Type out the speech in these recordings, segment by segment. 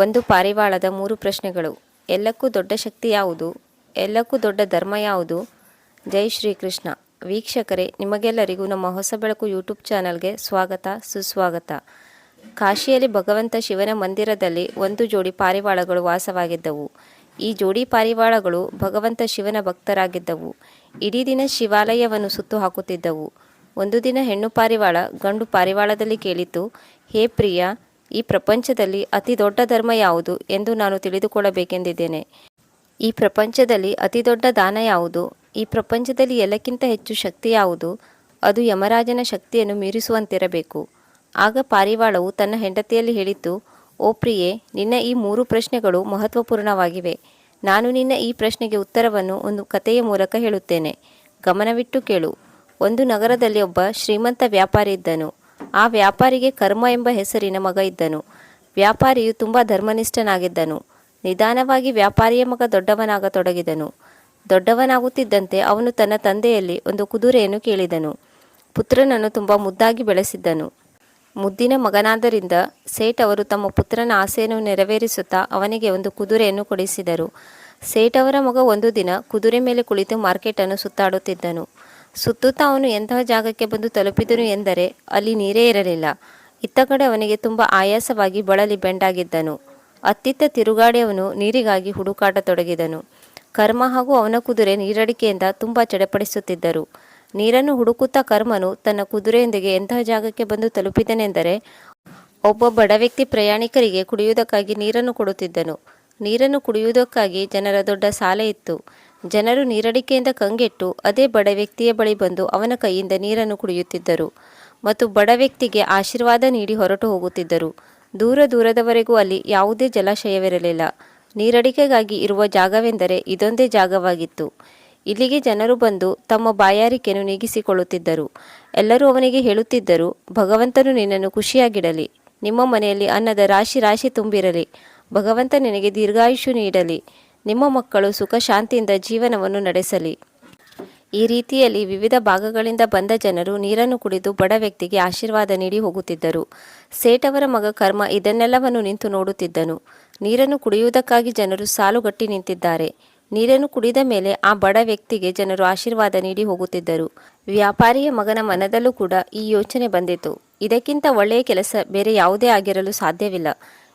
ಒಂದು ಪಾರಿವಾಳದ ಮೂರು ಪ್ರಶ್ನೆಗಳು. ಎಲ್ಲಕ್ಕೂ ದೊಡ್ಡ ಶಕ್ತಿ ಯಾವುದು? ಎಲ್ಲಕ್ಕೂ ದೊಡ್ಡ ಧರ್ಮ ಯಾವುದು? ಜೈ ಶ್ರೀಕೃಷ್ಣ. ವೀಕ್ಷಕರೇ, ನಿಮಗೆಲ್ಲರಿಗೂ ನಮ್ಮ ಹೊಸ ಬೆಳಕು ಯೂಟ್ಯೂಬ್ ಚಾನಲ್ಗೆ ಸ್ವಾಗತ, ಸುಸ್ವಾಗತ. ಕಾಶಿಯಲ್ಲಿ ಭಗವಂತ ಶಿವನ ಮಂದಿರದಲ್ಲಿ ಒಂದು ಜೋಡಿ ಪಾರಿವಾಳಗಳು ವಾಸವಾಗಿದ್ದವು. ಈ ಜೋಡಿ ಪಾರಿವಾಳಗಳು ಭಗವಂತ ಶಿವನ ಭಕ್ತರಾಗಿದ್ದವು. ಇಡೀ ದಿನ ಶಿವಾಲಯವನ್ನು ಸುತ್ತು ಹಾಕುತ್ತಿದ್ದವು ಒಂದು ದಿನ ಹೆಣ್ಣು ಪಾರಿವಾಳ ಗಂಡು ಪಾರಿವಾಳದಲ್ಲಿ ಕೇಳಿತು, ಹೇ ಪ್ರಿಯ ಈ ಪ್ರಪಂಚದಲ್ಲಿ ಅತಿ ದೊಡ್ಡ ಧರ್ಮ ಯಾವುದು ಎಂದು ನಾನು ತಿಳಿದುಕೊಳ್ಳಬೇಕೆಂದಿದ್ದೇನೆ. ಈ ಪ್ರಪಂಚದಲ್ಲಿ ಅತಿ ದೊಡ್ಡ ದಾನ ಯಾವುದು? ಈ ಪ್ರಪಂಚದಲ್ಲಿ ಎಲ್ಲಕ್ಕಿಂತ ಹೆಚ್ಚು ಶಕ್ತಿ ಯಾವುದು? ಅದು ಯಮರಾಜನ ಶಕ್ತಿಯನ್ನು ಮೀರಿಸುವಂತಿರಬೇಕು. ಆಗ ಪಾರಿವಾಳವು ತನ್ನ ಹೆಂಡತಿಯಲ್ಲಿ ಹೇಳಿತು, ಓ ಪ್ರಿಯೆ, ನಿನ್ನ ಈ ಮೂರು ಪ್ರಶ್ನೆಗಳು ಮಹತ್ವಪೂರ್ಣವಾಗಿವೆ. ನಾನು ನಿನ್ನ ಈ ಪ್ರಶ್ನೆಗೆ ಉತ್ತರವನ್ನು ಒಂದು ಕಥೆಯ ಮೂಲಕ ಹೇಳುತ್ತೇನೆ. ಗಮನವಿಟ್ಟು ಕೇಳು. ಒಂದು ನಗರದಲ್ಲಿ ಒಬ್ಬ ಶ್ರೀಮಂತ ವ್ಯಾಪಾರಿ ಇದ್ದನು. ಆ ವ್ಯಾಪಾರಿಗೆ ಕರ್ಮ ಎಂಬ ಹೆಸರಿನ ಮಗ ಇದ್ದನು. ವ್ಯಾಪಾರಿಯು ತುಂಬ ಧರ್ಮನಿಷ್ಠನಾಗಿದ್ದನು. ನಿಧಾನವಾಗಿ ವ್ಯಾಪಾರಿಯ ಮಗ ದೊಡ್ಡವನಾಗತೊಡಗಿದನು. ದೊಡ್ಡವನಾಗುತ್ತಿದ್ದಂತೆ ಅವನು ತನ್ನ ತಂದೆಯಲ್ಲಿ ಒಂದು ಕುದುರೆಯನ್ನು ಕೇಳಿದನು. ಪುತ್ರನನ್ನು ತುಂಬ ಮುದ್ದಾಗಿ ಬೆಳೆಸಿದ್ದನು. ಮುದ್ದಿನ ಮಗನಾದ್ದರಿಂದ ಸೇಠ್ ಅವರು ತಮ್ಮ ಪುತ್ರನ ಆಸೆಯನ್ನು ನೆರವೇರಿಸುತ್ತಾ ಅವನಿಗೆ ಒಂದು ಕುದುರೆಯನ್ನು ಕೊಡಿಸಿದರು. ಸೇಠ್ ಅವರ ಮಗ ಒಂದು ದಿನ ಕುದುರೆ ಮೇಲೆ ಕುಳಿತು ಮಾರ್ಕೆಟನ್ನು ಸುತ್ತಾಡುತ್ತಿದ್ದನು. ಸುತ್ತುತ್ತಾ ಅವನು ಎಂತಹ ಜಾಗಕ್ಕೆ ಬಂದು ತಲುಪಿದನು ಎಂದರೆ ಅಲ್ಲಿ ನೀರೇ ಇರಲಿಲ್ಲ. ಇತ್ತ ಕಡೆ ಅವನಿಗೆ ತುಂಬ ಆಯಾಸವಾಗಿ ಬಳಲಿ ಬೆಂಡಾಗಿದ್ದನು. ಅತ್ತಿತ್ತ ತಿರುಗಾಡಿ ನೀರಿಗಾಗಿ ಹುಡುಕಾಟ ತೊಡಗಿದನು ಕರ್ಮ ಹಾಗೂ ಅವನ ಕುದುರೆ ನೀರಡಿಕೆಯಿಂದ ತುಂಬ ಚಡಪಡಿಸುತ್ತಿದ್ದರು. ನೀರನ್ನು ಹುಡುಕುತ್ತಾ ಕರ್ಮನು ತನ್ನ ಕುದುರೆಯೊಂದಿಗೆ ಎಂತಹ ಜಾಗಕ್ಕೆ ಬಂದು ತಲುಪಿದನೆಂದರೆ ಒಬ್ಬ ಬಡ ವ್ಯಕ್ತಿ ಪ್ರಯಾಣಿಕರಿಗೆ ಕುಡಿಯುವುದಕ್ಕಾಗಿ ನೀರನ್ನು ಕೊಡುತ್ತಿದ್ದನು. ನೀರನ್ನು ಕುಡಿಯುವುದಕ್ಕಾಗಿ ಜನರ ದೊಡ್ಡ ಸಾಲೆ ಇತ್ತು. ಜನರು ನೀರಡಿಕೆಯಿಂದ ಕಂಗೆಟ್ಟು ಅದೇ ಬಡ ವ್ಯಕ್ತಿಯ ಬಳಿ ಬಂದು ಅವನ ಕೈಯಿಂದ ನೀರನ್ನು ಕುಡಿಯುತ್ತಿದ್ದರು ಮತ್ತು ಬಡ ವ್ಯಕ್ತಿಗೆ ಆಶೀರ್ವಾದ ನೀಡಿ ಹೊರಟು ಹೋಗುತ್ತಿದ್ದರು. ದೂರ ದೂರದವರೆಗೂ ಅಲ್ಲಿ ಯಾವುದೇ ಜಲಾಶಯವಿರಲಿಲ್ಲ. ನೀರಡಿಕೆಗಾಗಿ ಇರುವ ಜಾಗವೆಂದರೆ ಇದೊಂದೇ ಜಾಗವಾಗಿತ್ತು. ಇಲ್ಲಿಗೆ ಜನರು ಬಂದು ತಮ್ಮ ಬಾಯಾರಿಕೆಯನ್ನು ನೀಗಿಸಿಕೊಳ್ಳುತ್ತಿದ್ದರು. ಎಲ್ಲರೂ ಅವನಿಗೆ ಹೇಳುತ್ತಿದ್ದರು, ಭಗವಂತನು ನಿನ್ನನ್ನು ಖುಷಿಯಾಗಿಡಲಿ. ನಿಮ್ಮ ಮನೆಯಲ್ಲಿ ಅನ್ನದ ರಾಶಿ ರಾಶಿ ತುಂಬಿರಲಿ. ಭಗವಂತ ನಿನಗೆ ದೀರ್ಘಾಯುಷು ನೀಡಲಿ. ನಿಮ್ಮ ಮಕ್ಕಳು ಸುಖ ಶಾಂತಿಯಿಂದ ಜೀವನವನ್ನು ನಡೆಸಲಿ. ಈ ರೀತಿಯಲ್ಲಿ ವಿವಿಧ ಭಾಗಗಳಿಂದ ಬಂದ ಜನರು ನೀರನ್ನು ಕುಡಿದು ಬಡ ವ್ಯಕ್ತಿಗೆ ಆಶೀರ್ವಾದ ನೀಡಿ ಹೋಗುತ್ತಿದ್ದರು. ಸೇಠವರ ಮಗ ಕರ್ಮ ಇದನ್ನೆಲ್ಲವನ್ನು ನಿಂತು ನೋಡುತ್ತಿದ್ದನು. ನೀರನ್ನು ಕುಡಿಯುವುದಕ್ಕಾಗಿ ಜನರು ಸಾಲುಗಟ್ಟಿ ನಿಂತಿದ್ದಾರೆ. ನೀರನ್ನು ಕುಡಿದ ಮೇಲೆ ಆ ಬಡ ವ್ಯಕ್ತಿಗೆ ಜನರು ಆಶೀರ್ವಾದ ನೀಡಿ ಹೋಗುತ್ತಿದ್ದರು. ವ್ಯಾಪಾರಿಯ ಮಗನ ಮನದಲ್ಲೂ ಕೂಡ ಈ ಯೋಚನೆ ಬಂದಿತು. ಇದಕ್ಕಿಂತ ಒಳ್ಳೆಯ ಕೆಲಸ ಬೇರೆ ಯಾವುದೇ ಆಗಿರಲು ಸಾಧ್ಯವಿಲ್ಲ.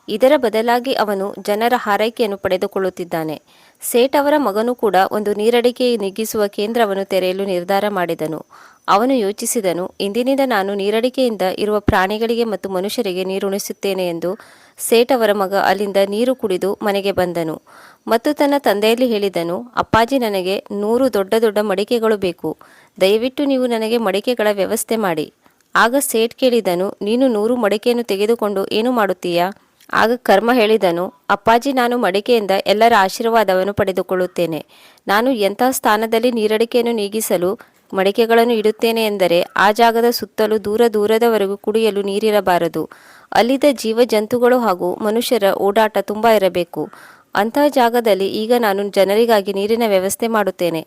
ಇದರ ಬದಲಾಗಿ ಅವನು ಜನರ ಹಾರೈಕೆಯನ್ನು ಪಡೆದುಕೊಳ್ಳುತ್ತಿದ್ದಾನೆ. ಸೇಠ್ ಅವರ ಮಗನು ಕೂಡ ಒಂದು ನೀರಡಿಕೆ ನಿಗ್ಗಿಸುವ ಕೇಂದ್ರವನ್ನು ತೆರೆಯಲು ನಿರ್ಧಾರ ಮಾಡಿದನು. ಅವನು ಯೋಚಿಸಿದನು, ಇಂದಿನಿಂದ ನಾನು ನೀರಡಿಕೆಯಿಂದ ಇರುವ ಪ್ರಾಣಿಗಳಿಗೆ ಮತ್ತು ಮನುಷ್ಯರಿಗೆ ನೀರುಣಿಸುತ್ತೇನೆ ಎಂದು ಸೇಠ್ ಅವರ ಮಗ ಅಲ್ಲಿಂದ ನೀರು ಕುಡಿದು ಮನೆಗೆ ಬಂದನು. ಮತ್ತು ತನ್ನ ತಂದೆಯಲ್ಲಿ ಹೇಳಿದನು, ಅಪ್ಪಾಜಿ ನನಗೆ ನೂರು ದೊಡ್ಡ ದೊಡ್ಡ ಮಡಿಕೆಗಳು ಬೇಕು. ದಯವಿಟ್ಟು ನೀವು ನನಗೆ ಮಡಿಕೆಗಳ ವ್ಯವಸ್ಥೆ ಮಾಡಿ. ಆಗ ಸೇಠ್ ಕೇಳಿದನು, ನೀನು ನೂರು ಮಡಿಕೆಯನ್ನು ತೆಗೆದುಕೊಂಡು ಏನು ಮಾಡುತ್ತೀಯಾ? ಆಗ ಕರ್ಮ ಹೇಳಿದನು, ಅಪ್ಪಾಜಿ ನಾನು ಮಡಿಕೆಯಿಂದ ಎಲ್ಲರ ಆಶೀರ್ವಾದವನ್ನು ಪಡೆದುಕೊಳ್ಳುತ್ತೇನೆ. ನಾನು ಎಂತಹ ಸ್ಥಾನದಲ್ಲಿ ನೀರಡಿಕೆಯನ್ನು ನೀಗಿಸಲು ಮಡಿಕೆಗಳನ್ನು ಇಡುತ್ತೇನೆ ಎಂದರೆ ಆ ಜಾಗದ ಸುತ್ತಲೂ ದೂರ ದೂರದವರೆಗೂ ಕುಡಿಯಲು ನೀರಿರಬಾರದು. ಅಲ್ಲಿದ್ದ ಜೀವ ಜಂತುಗಳು ಹಾಗೂ ಮನುಷ್ಯರ ಓಡಾಟ ತುಂಬ ಇರಬೇಕು. ಅಂತಹ ಜಾಗದಲ್ಲಿ ಈಗ ನಾನು ಜನರಿಗಾಗಿ ನೀರಿನ ವ್ಯವಸ್ಥೆ ಮಾಡುತ್ತೇನೆ.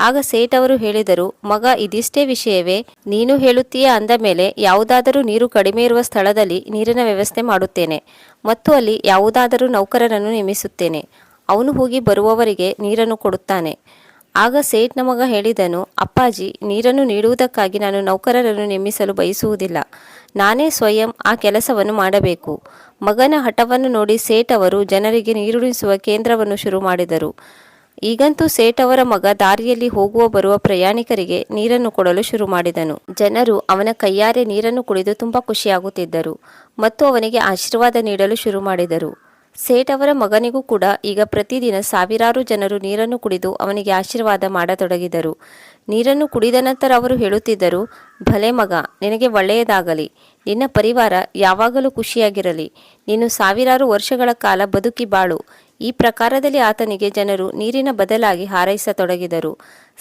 ಆಗ ಸೇಠ್ ಅವರು ಹೇಳಿದರು, ಮಗ, ಇದಿಷ್ಟೇ ವಿಷಯವೇ. ನೀನು ಹೇಳುತ್ತೀಯ ಅಂದ ಮೇಲೆ, ಯಾವುದಾದರೂ ನೀರು ಕಡಿಮೆ ಇರುವ ಸ್ಥಳದಲ್ಲಿ ನೀರಿನ ವ್ಯವಸ್ಥೆ ಮಾಡುತ್ತೇನೆ. ಮತ್ತು ಅಲ್ಲಿ ಯಾವುದಾದರೂ ನೌಕರರನ್ನು ನೇಮಿಸುತ್ತೇನೆ. ಅವನು ಹೋಗಿ ಬರುವವರಿಗೆ ನೀರನ್ನು ಕೊಡುತ್ತಾನೆ. ಆಗ ಸೇಠ್ನ ಮಗ ಹೇಳಿದನು, ಅಪ್ಪಾಜಿ, ನೀರನ್ನು ನೀಡುವುದಕ್ಕಾಗಿ ನಾನು ನೌಕರರನ್ನು ನೇಮಿಸಲು ಬಯಸುವುದಿಲ್ಲ. ನಾನೇ ಸ್ವಯಂ ಆ ಕೆಲಸವನ್ನು ಮಾಡಬೇಕು. ಮಗನ ಹಠವನ್ನು ನೋಡಿ ಸೇಠ್ ಅವರು ಜನರಿಗೆ ನೀರುಣಿಸುವ ಕೇಂದ್ರವನ್ನು ಶುರು ಮಾಡಿದರು. ಈಗಂತೂ ಸೇಠ್ ಅವರ ಮಗ ದಾರಿಯಲ್ಲಿ ಹೋಗುವ ಬರುವ ಪ್ರಯಾಣಿಕರಿಗೆ ನೀರನ್ನು ಕೊಡಲು ಶುರು ಮಾಡಿದನು. ಜನರು ಅವನ ಕೈಯಾರೆ ನೀರನ್ನು ಕುಡಿದು ತುಂಬಾ ಖುಷಿಯಾಗುತ್ತಿದ್ದರು ಮತ್ತು ಅವನಿಗೆ ಆಶೀರ್ವಾದ ನೀಡಲು ಶುರು ಮಾಡಿದರು. ಸೇಠ್ ಅವರ ಮಗನಿಗೂ ಕೂಡ ಈಗ ಪ್ರತಿದಿನ ಸಾವಿರಾರು ಜನರು ನೀರನ್ನು ಕುಡಿದು ಅವನಿಗೆ ಆಶೀರ್ವಾದ ಮಾಡತೊಡಗಿದರು. ನೀರನ್ನು ಕುಡಿದ ನಂತರ ಅವರು ಹೇಳುತ್ತಿದ್ದರು, ಭಲೆ ಮಗ, ನಿನಗೆ ಒಳ್ಳೆಯದಾಗಲಿ. ನಿನ್ನ ಪರಿವಾರ ಯಾವಾಗಲೂ ಖುಷಿಯಾಗಿರಲಿ. ನೀನು ಸಾವಿರಾರು ವರ್ಷಗಳ ಕಾಲ ಬದುಕಿ ಬಾಳು. ಈ ಪ್ರಕಾರದಲ್ಲಿ ಆತನಿಗೆ ಜನರು ನೀರಿನ ಬದಲಾಗಿ ಹಾರೈಸತೊಡಗಿದರು.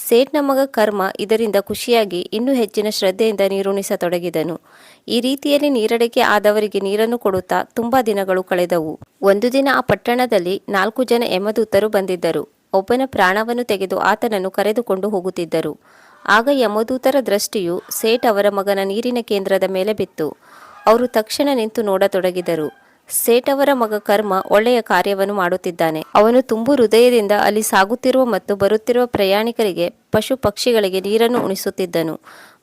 ಸೇಠ್ನ ಮಗ ಕರ್ಮ ಇದರಿಂದ ಖುಷಿಯಾಗಿ ಇನ್ನೂ ಹೆಚ್ಚಿನ ಶ್ರದ್ಧೆಯಿಂದ ನೀರುಣಿಸತೊಡಗಿದನು. ಈ ರೀತಿಯಲ್ಲಿ ನೀರಡಿಕೆ ಆದವರಿಗೆ ನೀರನ್ನು ಕೊಡುತ್ತಾ ತುಂಬಾ ದಿನಗಳು ಕಳೆದವು. ಒಂದು ದಿನ ಆ ಪಟ್ಟಣದಲ್ಲಿ ನಾಲ್ಕು ಜನ ಯಮದೂತರು ಬಂದಿದ್ದರು. ಒಬ್ಬನ ಪ್ರಾಣವನ್ನು ತೆಗೆದು ಆತನನ್ನು ಕರೆದುಕೊಂಡು ಹೋಗುತ್ತಿದ್ದರು. ಆಗ ಯಮದೂತರ ದೃಷ್ಟಿಯು ಸೇಠ್ ಅವರ ಮಗನ ನೀರಿನ ಕೇಂದ್ರದ ಮೇಲೆ ಬಿತ್ತು. ಅವರು ತಕ್ಷಣ ನಿಂತು ನೋಡತೊಡಗಿದರು. ಸೇಠ್ ಅವರ ಮಗ ಕರ್ಮ ಒಳ್ಳೆಯ ಕಾರ್ಯವನ್ನು ಮಾಡುತ್ತಿದ್ದಾನೆ. ಅವನು ತುಂಬು ಹೃದಯದಿಂದ ಅಲ್ಲಿ ಸಾಗುತ್ತಿರುವ ಮತ್ತು ಬರುತ್ತಿರುವ ಪ್ರಯಾಣಿಕರಿಗೆ ಪಶು ಪಕ್ಷಿಗಳಿಗೆ ನೀರನ್ನು ಉಣಿಸುತ್ತಿದ್ದನು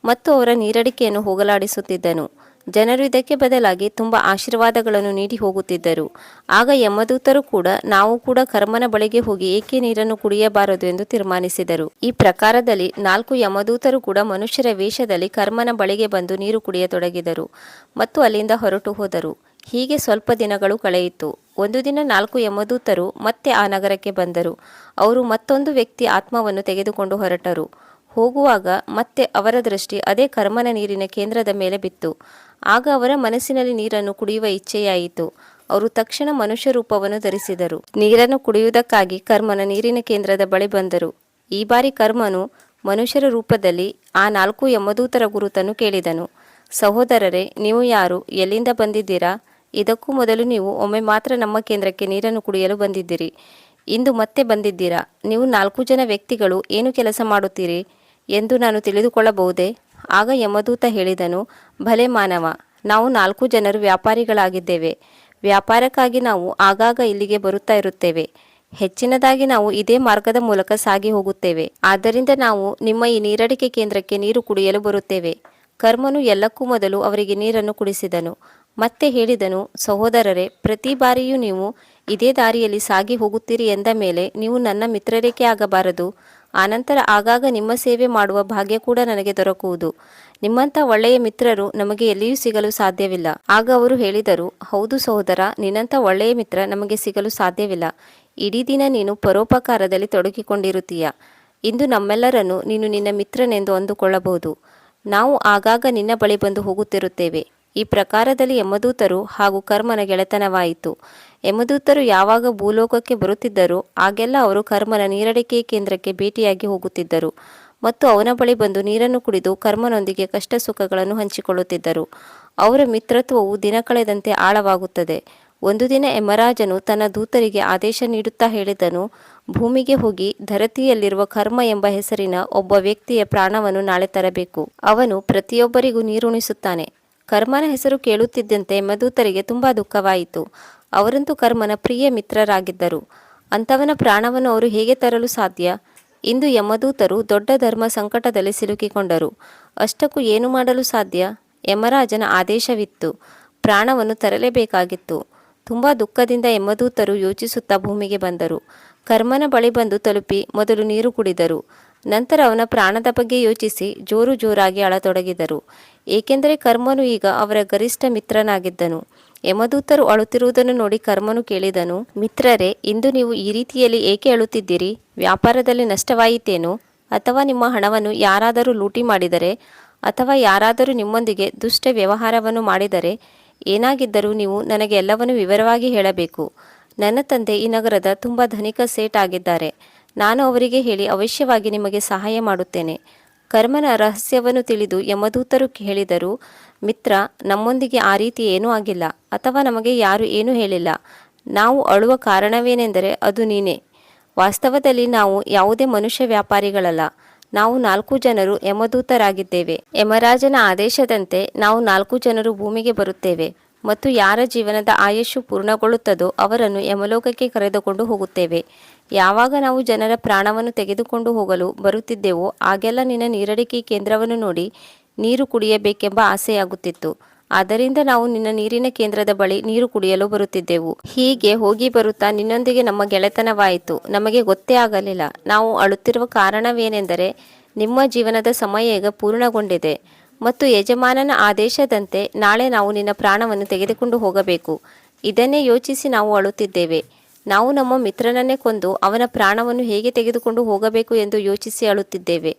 ಮತ್ತು ಅವರ ನೀರಡಿಕೆಯನ್ನು ಹೋಗಲಾಡಿಸುತ್ತಿದ್ದನು. ಜನರು ಇದಕ್ಕೆ ಬದಲಾಗಿ ತುಂಬ ಆಶೀರ್ವಾದಗಳನ್ನು ನೀಡಿ ಹೋಗುತ್ತಿದ್ದರು. ಆಗ ಯಮದೂತರು ಕೂಡ, ನಾವು ಕೂಡ ಕರ್ಮನ ಬಳಿಗೆ ಹೋಗಿ ಏಕೆ ನೀರನ್ನು ಕುಡಿಯಬಾರದು ಎಂದು ತೀರ್ಮಾನಿಸಿದರು. ಈ ಪ್ರಕಾರದಲ್ಲಿ ನಾಲ್ಕು ಯಮದೂತರು ಕೂಡ ಮನುಷ್ಯರ ವೇಷದಲ್ಲಿ ಕರ್ಮನ ಬಳಿಗೆ ಬಂದು ನೀರು ಕುಡಿಯತೊಡಗಿದರು ಮತ್ತು ಅಲ್ಲಿಂದ ಹೊರಟು ಹೋದರು. ಹೀಗೆ ಸ್ವಲ್ಪ ದಿನಗಳು ಕಳೆಯಿತು. ಒಂದು ದಿನ ನಾಲ್ಕು ಯಮದೂತರು ಮತ್ತೆ ಆ ನಗರಕ್ಕೆ ಬಂದರು. ಅವರು ಮತ್ತೊಂದು ವ್ಯಕ್ತಿ ಆತ್ಮವನ್ನು ತೆಗೆದುಕೊಂಡು ಹೊರಟರು. ಹೋಗುವಾಗ ಮತ್ತೆ ಅವರ ದೃಷ್ಟಿ ಅದೇ ಕರ್ಮನ ನೀರಿನ ಕೇಂದ್ರದ ಮೇಲೆ ಬಿತ್ತು. ಆಗ ಅವರ ಮನಸ್ಸಿನಲ್ಲಿ ನೀರನ್ನು ಕುಡಿಯುವ ಇಚ್ಛೆಯಾಯಿತು. ಅವರು ತಕ್ಷಣ ಮನುಷ್ಯ ರೂಪವನ್ನು ಧರಿಸಿದರು. ನೀರನ್ನು ಕುಡಿಯುವುದಕ್ಕಾಗಿ ಕರ್ಮನ ನೀರಿನ ಕೇಂದ್ರದ ಬಳಿ ಬಂದರು. ಈ ಬಾರಿ ಕರ್ಮನು ಮನುಷ್ಯರ ರೂಪದಲ್ಲಿ ಆ ನಾಲ್ಕು ಯಮದೂತರ ಗುರುತನ್ನು ಕೇಳಿದನು. ಸಹೋದರರೇ, ನೀವು ಯಾರು? ಎಲ್ಲಿಂದ ಬಂದಿದ್ದೀರಾ? ಇದಕ್ಕೂ ಮೊದಲು ನೀವು ಒಮ್ಮೆ ಮಾತ್ರ ನಮ್ಮ ಕೇಂದ್ರಕ್ಕೆ ನೀರನ್ನು ಕುಡಿಯಲು ಬಂದಿದ್ದೀರಿ. ಇಂದು ಮತ್ತೆ ಬಂದಿದ್ದೀರಾ? ನೀವು ನಾಲ್ಕು ಜನ ವ್ಯಕ್ತಿಗಳು ಏನು ಕೆಲಸ ಮಾಡುತ್ತೀರಿ ಎಂದು ನಾನು ತಿಳಿದುಕೊಳ್ಳಬಹುದೇ? ಆಗ ಯಮದೂತ ಹೇಳಿದನು, ಭಲೆ ಮಾನವ, ನಾವು ನಾಲ್ಕು ಜನರು ವ್ಯಾಪಾರಿಗಳಾಗಿದ್ದೇವೆ. ವ್ಯಾಪಾರಕ್ಕಾಗಿ ನಾವು ಆಗಾಗ ಇಲ್ಲಿಗೆ ಬರುತ್ತಾ ಇರುತ್ತೇವೆ. ಹೆಚ್ಚಿನದಾಗಿ ನಾವು ಇದೇ ಮಾರ್ಗದ ಮೂಲಕ ಸಾಗಿ ಹೋಗುತ್ತೇವೆ. ಆದ್ದರಿಂದ ನಾವು ನಿಮ್ಮ ಈ ನೀರಡಿಕೆ ಕೇಂದ್ರಕ್ಕೆ ನೀರು ಕುಡಿಯಲು ಬರುತ್ತೇವೆ. ಕರ್ಮನು ಎಲ್ಲಕ್ಕೂ ಮೊದಲು ಅವರಿಗೆ ನೀರನ್ನು ಕುಡಿಸಿದನು. ಮತ್ತೆ ಹೇಳಿದನು, ಸಹೋದರರೇ, ಪ್ರತಿ ಬಾರಿಯೂ ನೀವು ಇದೇ ದಾರಿಯಲ್ಲಿ ಸಾಗಿ ಹೋಗುತ್ತೀರಿ ಎಂದ ಮೇಲೆ ನೀವು ನನ್ನ ಮಿತ್ರರೇಕೆ ಆಗಬಾರದು. ಆನಂತರ ಆಗಾಗ ನಿಮ್ಮ ಸೇವೆ ಮಾಡುವ ಭಾಗ್ಯ ಕೂಡ ನನಗೆ ದೊರಕುವುದು. ನಿಮ್ಮಂಥ ಒಳ್ಳೆಯ ಮಿತ್ರರು ನಮಗೆ ಎಲ್ಲಿಯೂ ಸಿಗಲು ಸಾಧ್ಯವಿಲ್ಲ. ಆಗ ಅವರು ಹೇಳಿದರು, ಹೌದು ಸಹೋದರ, ನಿನ್ನಂಥ ಒಳ್ಳೆಯ ಮಿತ್ರ ನಮಗೆ ಸಿಗಲು ಸಾಧ್ಯವಿಲ್ಲ. ಇಡೀ ದಿನ ನೀನು ಪರೋಪಕಾರದಲ್ಲಿ ತೊಡಗಿಕೊಂಡಿರುತ್ತೀಯ. ಇಂದು ನಮ್ಮೆಲ್ಲರನ್ನು ನೀನು ನಿನ್ನ ಮಿತ್ರನೆಂದು ಅಂದುಕೊಳ್ಳಬಹುದು. ನಾವು ಆಗಾಗ ನಿನ್ನ ಬಳಿ ಬಂದು ಹೋಗುತ್ತಿರುತ್ತೇವೆ. ಈ ಪ್ರಕಾರದಲ್ಲಿ ಯಮದೂತರು ಹಾಗೂ ಕರ್ಮನ ಗೆಳೆತನವಾಯಿತು. ಯಮದೂತರು ಯಾವಾಗ ಭೂಲೋಕಕ್ಕೆ ಬರುತ್ತಿದ್ದರೋ ಆಗೆಲ್ಲ ಅವರು ಕರ್ಮನ ನೀರಡಿಕೆ ಕೇಂದ್ರಕ್ಕೆ ಭೇಟಿಯಾಗಿ ಹೋಗುತ್ತಿದ್ದರು ಮತ್ತು ಅವನ ಬಳಿ ಬಂದು ನೀರನ್ನು ಕುಡಿದು ಕರ್ಮನೊಂದಿಗೆ ಕಷ್ಟ ಸುಖಗಳನ್ನು ಹಂಚಿಕೊಳ್ಳುತ್ತಿದ್ದರು. ಅವರ ಮಿತ್ರತ್ವವು ದಿನ ಕಳೆದಂತೆ ಆಳವಾಗುತ್ತದೆ. ಒಂದು ದಿನ ಯಮರಾಜನು ತನ್ನ ದೂತರಿಗೆ ಆದೇಶ ನೀಡುತ್ತಾ ಹೇಳಿದನು, ಭೂಮಿಗೆ ಹೋಗಿ ಧರತಿಯಲ್ಲಿರುವ ಕರ್ಮ ಎಂಬ ಹೆಸರಿನ ಒಬ್ಬ ವ್ಯಕ್ತಿಯ ಪ್ರಾಣವನ್ನು ನಾಳೆ ತರಬೇಕು. ಅವನು ಪ್ರತಿಯೊಬ್ಬರಿಗೂ ನೀರುಣಿಸುತ್ತಾನೆ. ಕರ್ಮನ ಹೆಸರು ಕೇಳುತ್ತಿದ್ದಂತೆ ಯಮದೂತರಿಗೆ ತುಂಬಾ ದುಃಖವಾಯಿತು. ಅವರಂತೂ ಕರ್ಮನ ಪ್ರಿಯ ಮಿತ್ರರಾಗಿದ್ದರು. ಅಂಥವನ ಪ್ರಾಣವನ್ನು ಅವರು ಹೇಗೆ ತರಲು ಸಾಧ್ಯ? ಇಂದು ಯಮದೂತರು ದೊಡ್ಡ ಧರ್ಮ ಸಂಕಟದಲ್ಲಿ ಸಿಲುಕಿಕೊಂಡರು. ಅಷ್ಟಕ್ಕೂ ಏನು ಮಾಡಲು ಸಾಧ್ಯ? ಯಮರಾಜನ ಆದೇಶವಿತ್ತು. ಪ್ರಾಣವನ್ನು ತರಲೇಬೇಕಾಗಿತ್ತು. ತುಂಬ ದುಃಖದಿಂದ ಯಮದೂತರು ಯೋಚಿಸುತ್ತಾ ಭೂಮಿಗೆ ಬಂದರು. ಕರ್ಮನ ಬಳಿ ಬಂದು ತಲುಪಿ ಮೊದಲು ನೀರು ಕುಡಿದರು. ನಂತರ ಅವನ ಪ್ರಾಣದ ಬಗ್ಗೆ ಯೋಚಿಸಿ ಜೋರು ಜೋರಾಗಿ ಅಳತೊಡಗಿದರು. ಏಕೆಂದರೆ ಕರ್ಮನು ಈಗ ಅವರ ಗರಿಷ್ಠ ಮಿತ್ರನಾಗಿದ್ದನು. ಯಮದೂತರು ಅಳುತ್ತಿರುವುದನ್ನು ನೋಡಿ ಕರ್ಮನು ಕೇಳಿದನು, ಮಿತ್ರರೇ, ಇಂದು ನೀವು ಈ ರೀತಿಯಲ್ಲಿ ಏಕೆ ಅಳುತ್ತಿದ್ದೀರಿ? ವ್ಯಾಪಾರದಲ್ಲಿ ನಷ್ಟವಾಯಿತೇನು? ಅಥವಾ ನಿಮ್ಮ ಹಣವನ್ನು ಯಾರಾದರೂ ಲೂಟಿ ಮಾಡಿದರೆ? ಅಥವಾ ಯಾರಾದರೂ ನಿಮ್ಮೊಂದಿಗೆ ದುಷ್ಟ ವ್ಯವಹಾರವನ್ನು ಮಾಡಿದರೆ? ಏನಾಗಿದ್ದರೂ ನೀವು ನನಗೆ ಎಲ್ಲವನ್ನು ವಿವರವಾಗಿ ಹೇಳಬೇಕು. ನನ್ನ ತಂದೆ ಈ ನಗರದ ತುಂಬ ಧನಿಕ ಸೇಟ್ ಆಗಿದ್ದಾರೆ ನಾನು ಅವರಿಗೆ ಹೇಳಿ ಅವಶ್ಯವಾಗಿ ನಿಮಗೆ ಸಹಾಯ ಮಾಡುತ್ತೇನೆ. ಕರ್ಮನ ರಹಸ್ಯವನ್ನು ತಿಳಿದು ಯಮದೂತರು ಹೇಳಿದರು, ಮಿತ್ರ, ನಮ್ಮೊಂದಿಗೆ ಆ ರೀತಿ ಏನೂ ಆಗಿಲ್ಲ. ಅಥವಾ ನಮಗೆ ಯಾರು ಏನೂ ಹೇಳಿಲ್ಲ. ನಾವು ಅಳುವ ಕಾರಣವೇನೆಂದರೆ ಅದು ನೀನೇ. ವಾಸ್ತವದಲ್ಲಿ ನಾವು ಯಾವುದೇ ಮನುಷ್ಯ ವ್ಯಾಪಾರಿಗಳಲ್ಲ. ನಾವು ನಾಲ್ಕು ಜನರು ಯಮದೂತರಾಗಿದ್ದೇವೆ. ಯಮರಾಜನ ಆದೇಶದಂತೆ ನಾವು ನಾಲ್ಕು ಜನರು ಭೂಮಿಗೆ ಬರುತ್ತೇವೆ. ಮತ್ತು ಯಾರ ಜೀವನದ ಆಯಸ್ಸು ಪೂರ್ಣಗೊಳ್ಳುತ್ತದೋ ಅವರನ್ನು ಯಮಲೋಕಕ್ಕೆ ಕರೆದುಕೊಂಡು ಹೋಗುತ್ತೇವೆ. ಯಾವಾಗ ನಾವು ಜನರ ಪ್ರಾಣವನ್ನು ತೆಗೆದುಕೊಂಡು ಹೋಗಲು ಬರುತ್ತಿದ್ದೆವೋ ಆಗೆಲ್ಲ ನಿನ್ನ ನೀರಡಿಕೆ ಕೇಂದ್ರವನ್ನು ನೋಡಿ ನೀರು ಕುಡಿಯಬೇಕೆಂಬ ಆಸೆಯಾಗುತ್ತಿತ್ತು. ಆದ್ದರಿಂದ ನಾವು ನಿನ್ನ ನೀರಿನ ಕೇಂದ್ರದ ಬಳಿ ನೀರು ಕುಡಿಯಲು ಬರುತ್ತಿದ್ದೆವು. ಹೀಗೆ ಹೋಗಿ ಬರುತ್ತಾ ನಿನ್ನೊಂದಿಗೆ ನಮ್ಮ ಗೆಳೆತನವಾಯಿತು. ನಮಗೆ ಗೊತ್ತೇ ಆಗಲಿಲ್ಲ. ನಾವು ಅಳುತ್ತಿರುವ ಕಾರಣವೇನೆಂದರೆ ನಿಮ್ಮ ಜೀವನದ ಸಮಯ ಈಗ ಪೂರ್ಣಗೊಂಡಿದೆ. ಮತ್ತು ಯಜಮಾನನ ಆದೇಶದಂತೆ ನಾಳೆ ನಾವು ನಿನ್ನ ಪ್ರಾಣವನ್ನು ತೆಗೆದುಕೊಂಡು ಹೋಗಬೇಕು. ಇದನ್ನೇ ಯೋಚಿಸಿ ನಾವು ಅಳುತ್ತಿದ್ದೇವೆ. ನಾವು ನಮ್ಮ ಮಿತ್ರನನ್ನೇ ಕೊಂದು ಅವನ ಪ್ರಾಣವನ್ನು ಹೇಗೆ ತೆಗೆದುಕೊಂಡು ಹೋಗಬೇಕು ಎಂದು ಯೋಚಿಸಿ ಅಳುತ್ತಿದ್ದೇವೆ.